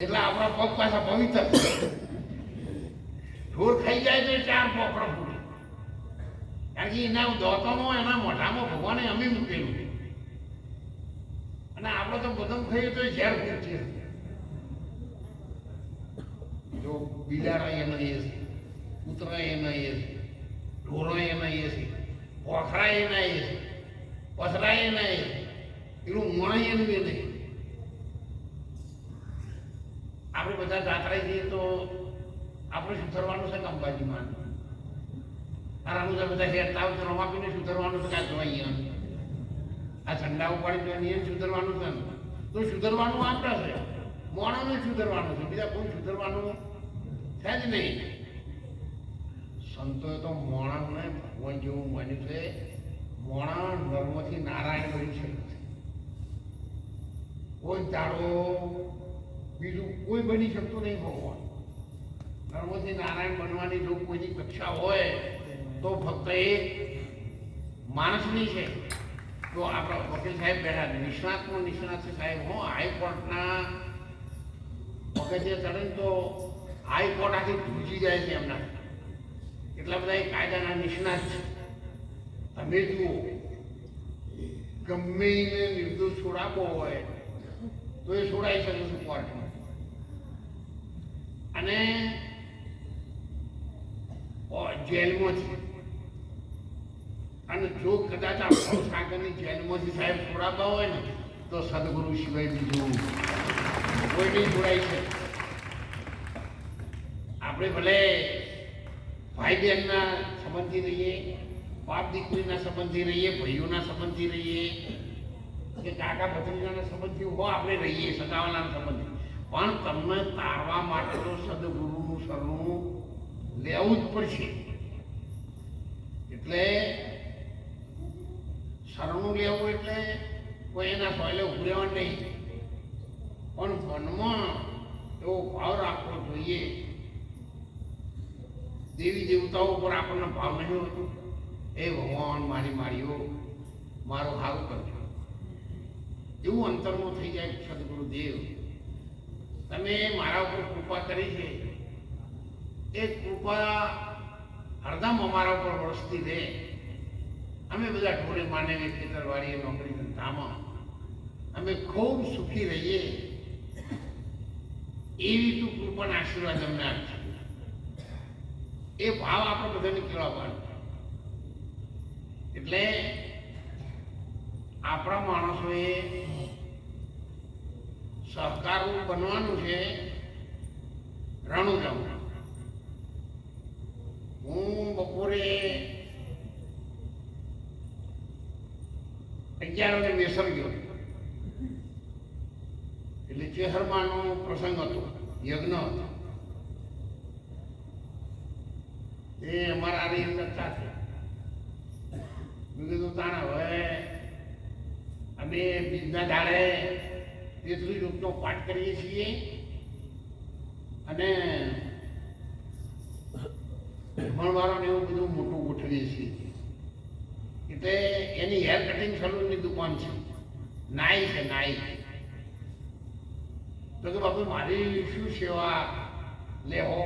એટલે આપણા પગ પાછા પવિત્ર ઢોર ખાઈ જાય તો ચાર પોપડા ફૂટે. કારણ કે એના દોતોમાં એના મોઢામાં ભગવાને અમે મૂકેલું અને આપણે તો બદમ ખાઈએ તો ઝેર ફૂટશે જો બિલાડા એના એ છે, કૂતરા એના એ છે, ઢોરો એના એ છે, પોખરા એના એ છે, પથરા એના એ છે, પેલું મણ એનું એ નહીં. આપણે બધા દાખલા જઈએ તો આપણે સુધરવાનું છે અંબાજીમાં. તો બધા હેરતા હોય તો રમાપીને સુધરવાનું છે, કાં જોઈએ આ ઠંડા ઉપાડી તો નિયમ સુધરવાનું છે તો સુધરવાનું આપણે છે. મોણાને સુધરવાનું છે. બીજા કોઈ સુધરવાનું છે જ નહીં. સંતોએ તો મોણાને ભગવાન જેવું માન્યું છે. મોણા નર્મથી નારાયણ બની છે. કોઈ બીજું કોઈ બની શકતું નહીં ભગવાન. નર્મથી નારાયણ બનવાની જો કોઈની કક્ષા હોય, તો ફક્ત એ માણસની છે. તો આપણા વકીલ સાહેબ બેઠા છે, નિષ્ણાતનો નિષ્ણાત છે સાહેબ, હું હાઈકોર્ટના વખતે ચડે તો હાઈકોર્ટ આખી ધ્રુજી જાય છે એમના. એટલા બધા એ કાયદાના નિષ્ણાત છે. તમે જુઓ, ગમે નિર્દોષ છોડાવવો હોય, તો એ છોડાઈ શકે છે કોર્ટમાં. અને જેલમાંથી. અને જો કદાચ આ ભાવસાગરની જેલમાંથી સાહેબ છોડાતા હોય ને, તો સદગુરુ સિવાય બીજું કોઈ નહીં જોડાય છે. આપણે ભલે ભાઈ બહેનના સંબંધી રહીએ બાપ દીકરીના સંબંધી રહીએ, ભાઈઓના સંબંધી રહીએ, કે કાકા ભત્રીજાના સંબંધી હો આપણે રહીએ સગાવાના સંબંધી. પણ તમને તારવા માટે તો સદગુરુનું શરણું લેવું જ પડશે. એટલે શરણું લેવું એટલે કોઈ એના પહેલે ઉભું રહેવાનું નહીં. પણ મનમાં એવો ભાવ રાખવો જોઈએ. દેવી દેવતાઓ પર આપણને ભાવ નહીં હોતો એ ભગવાન, મારી મારીઓ, મારો સારું કરજો. એવું અંતરમાં થઈ જાય સદગુરુ દેવ તમે મારા ઉપર કૃપા કરી છે. એ કૃપા હરદમ અમારા ઉપર વરસતી રહે. અમે બધા ઢોરે માને ખેતરવાડીએ નોકરી ધંધામાં. અમે ખૂબ સુખી રહીએ. એવી તું કૃપાના આશીર્વાદ અમને આપશે એ ભાવ આપણે બધાને કેળવવાનો એટલે આપણા માણસોએ સહકારનું બનવાનું છે રણુજમ હું બપોરે અગિયાર વાગે મેસર ગયો. એટલે ચેહરમાનો પ્રસંગ હતો, યજ્ઞ હતો. એ અમારા આની અંદર સાથે મેં કીધું, તાણા, હવે અમે બીજના દાડે તેત્રીસ રૂપનો પાઠ કરીએ છીએ. અને જમણવારો ને એવું બધું મોટું ગોઠવીએ છીએ. એટલે એની હેર કટિંગ સલૂનની દુકાન છે. નાઈ છે, નાઈ. તો કે બાપુ, મારી શું સેવા લેવો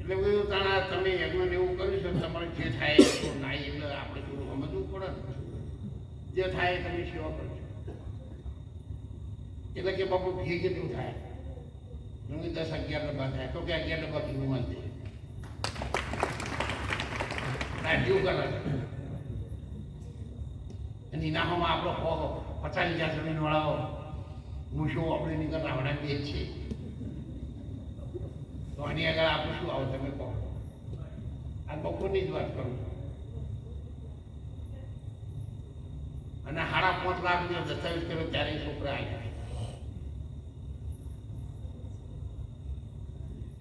એટલે બધું તાણા, તમે એમને એવું કર્યું છે તમારે જે થાય તો નાઈ એટલે આપણે થોડું સમજવું પડે જે થાય તમે સેવા કરજો એટલે કે બાપુ ઘી કેટલું થાય. હું દસ અગિયાર ડબ્બા થાય. તો કે અગિયાર ડબ્બા ઘીનું વાંધે રાખ્યું કરે અને ઇનામમાં આપણો હો પચાસ હજાર જમીન વાળાઓ શું આપણે નીકળ રાવણા બે છે. તો આની આગળ આપણે શું આવો તમે કહો. આ બપોરની જ વાત કરું. અને સાડા પાંચ લાખ જે દસ્તાવેજ કર્યો ત્યારે છોકરા આવ્યા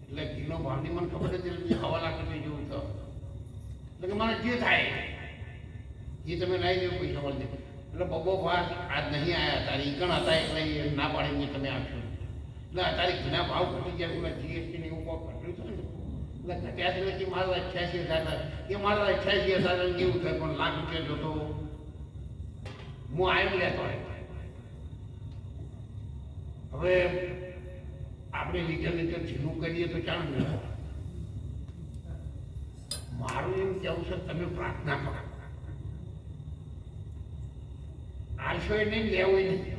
એટલે ઘીનો ભાવની મને ખબર હતી હવાલા હવા લાખ જેવું તો એટલે કે મારે જે થાય એ તમે લાવી દેવું પૈસા મળશે એટલે બબો ભાગ આજ નહીં આવ્યા તારી ઈકણ હતા એટલે એ ના પાડીને તમે આપશો એટલે અત્યારે ઘીના ભાવ ઘટી ગયા પેલા જીએસટી ને એવું ઘટ્યું છે ને. એટલે ઘટ્યા છે એટલે કે મારા અઠ્યાસી હજાર એ મારા અઠ્યાસી હજાર જેવું થાય, પણ લાખ રૂપિયા જોતો હું આવ્યો લેતો હવે આપણે લીધે લીધે ઢીલું કરીએ તો ચાલે ને મારું એમ કહેવું છે, તમે પ્રાર્થના કરો. એ નહીં લેવું નહીં